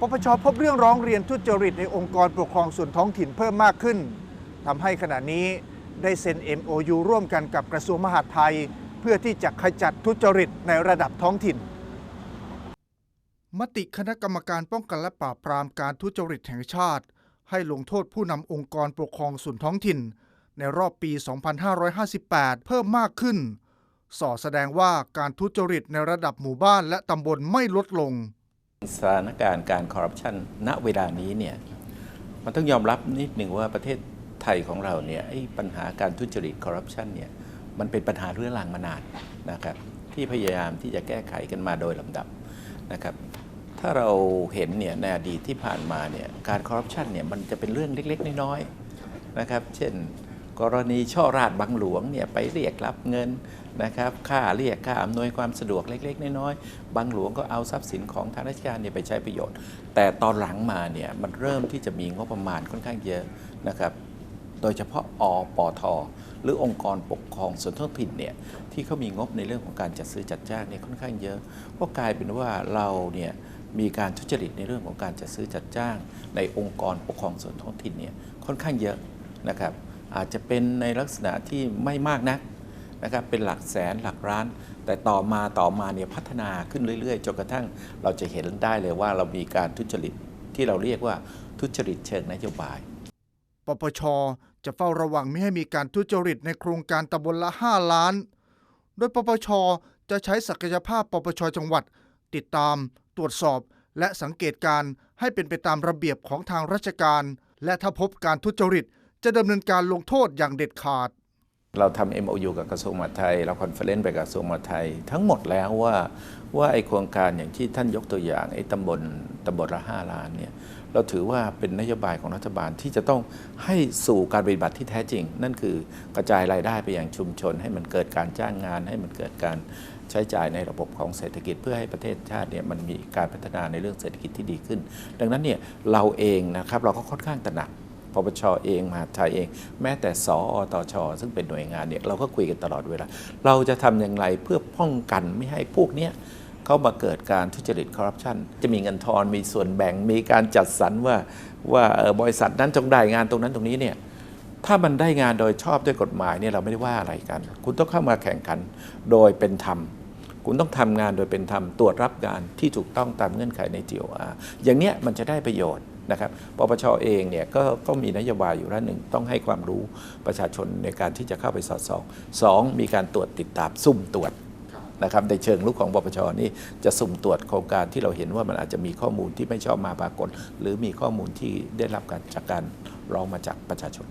ปปชพบเรื่องร้องเรียนทุจริตในองค์กรปกครองส่วนท้องถิ่นเพิ่มมากขึ้นทำให้ขณะนี้ได้เซ็น MOU ร่วมกันกับกระทรวงมหาดไทย เพื่อที่จะขจัดทุจริตในระดับท้องถิ่น มติคณะกรรมการป้องกันและปราบปรามการทุจริตแห่งชาติ ให้ลงโทษผู้นำองค์กรปกครองส่วนท้องถิ่น ในรอบปี 2558 เพิ่มมากขึ้น สอแสดงว่าการทุจริตในระดับหมู่บ้านและตำบลไม่ลดลง สถานการณ์การคอร์รัปชันณเวลานี้เนี่ยมันต้องยอมรับนิดหนึ่งว่าประเทศไทยของเราเนี่ยปัญหาการทุจริตคอร์รัปชันเนี่ยมันเป็นปัญหาเรื้อรังมานานนะครับที่พยายามที่จะแก้ไขกันมาโดยลำดับนะครับถ้าเราเห็นเนี่ยในอดีตที่ผ่านมาเนี่ยการคอร์รัปชันเนี่ยมันจะเป็นเรื่องเล็ก ๆ น้อยๆนะครับ เช่น กรณีช่อราดบังหลวงเนี่ยไปเรียกรับเงินนะครับค่าเรียกค่าอำนวยความสะดวกเล็ก ๆ น้อยๆบางหลวงก็เอาทรัพย์สินของทางราชการเนี่ยไปใช้ประโยชน์ แต่ตอนหลังมาเนี่ยมันเริ่มที่จะมีงบประมาณค่อนข้างเยอะนะครับโดยเฉพาะอปทหรือองค์กรปกครองส่วนท้องถิ่นเนี่ยที่เขามีงบในเรื่องของการจัดซื้อจัดจ้างเนี่ยค่อนข้างเยอะก็กลายเป็นว่าเราเนี่ยมีการทุจริตในเรื่องของการจัดซื้อจัดจ้าง ในองค์กรปกครองส่วนท้องถิ่นเนี่ยค่อนข้างเยอะนะครับ อาจจะเป็นในลักษณะที่ไม่มากนักนะครับเป็นหลักแสนหลักล้าน แต่ต่อมาต่อมาเนี่ยพัฒนาขึ้นเรื่อยๆจนกระทั่งเราจะเห็นได้เลยว่าเรามีการทุจริตที่เราเรียกว่าทุจริตเชิงนโยบายปปชจะเฝ้าระวังไม่ให้มีการทุจริตในโครงการตำบลละ 5 ล้าน โดยปปชจะใช้ศักยภาพปปชจังหวัด ติดตาม ตรวจสอบ และสังเกตการให้เป็นไปตามระเบียบของทางราชการ และถ้าพบการทุจริต จะดำเนินการลงโทษอย่างเด็ดขาด เราทำ MOU กับกระทรวงมหาดไทย เราคอนเฟอเรนซ์ไปกับกระทรวงมหาดไทย ทั้งหมดแล้วว่าว่าไอโครงการอย่างที่ท่านยกตัวอย่างไอ้ตำบลตำบลละ5ล้านเนี่ยเราถือว่าเป็นนโยบายของรัฐบาลที่จะต้องให้สู่การปฏิบัติที่แท้จริง นั่นคือกระจายรายได้ไปอยังชุมชน ให้มันเกิดการจ้างงาน ให้มันเกิดการใช้จ่ายในระบบของเศรษฐกิจเพื่อให้ประเทศชาติเนี่ยมันมีการพัฒนาในเรื่องเศรษฐกิจที่ดีขึ้น ดังนั้นเนี่ยเราเองนะครับเราก็ค่อนข้างตระหนัก ปปชเองมหาไทยเอง แม้แต่สออตช ซึ่งเป็นหน่วยงานเนี่ยเราก็คุยกันตลอดเวลา เราจะทำอย่างไรเพื่อป้องกันไม่ให้พวกเนี้ยเข้ามาเกิดการทุจริตคอร์รัปชันจะมีเงินทอนมีส่วนแบ่งมีการจัดสรรว่าว่าออบริษัทนั้นจงได้งานตรงนั้นตรงนี้เนี่ยถ้ามันได้งานโดยชอบด้วยกฎหมายเนี่ยเราไม่ได้ว่าอะไรกัน คุณต้องเข้ามาแข่งขันโดยเป็นธรรม คุณต้องทำงานโดยเป็นธรรมตรวจรับงานที่ถูกต้องตามเงื่อนไขใน GOR อย่างเนี้ยมันจะได้ประโยชน์ นะครับปปชเองเนี่ยก็ก็มีนโยบายอยู่ด้านหนึ่งต้องให้ความรู้ประชาชนในการที่จะเข้าไปสอดส่องสองมีการตรวจติดตามซุ่มตรวจนะครับในเชิงลุกของปปชนี่จะสุ่มตรวจโครงการที่เราเห็นว่ามันอาจจะมีข้อมูลที่ไม่ชอบมาปรากฏ หรือมีข้อมูลที่ได้รับการจากการร้องมาจากประชาชน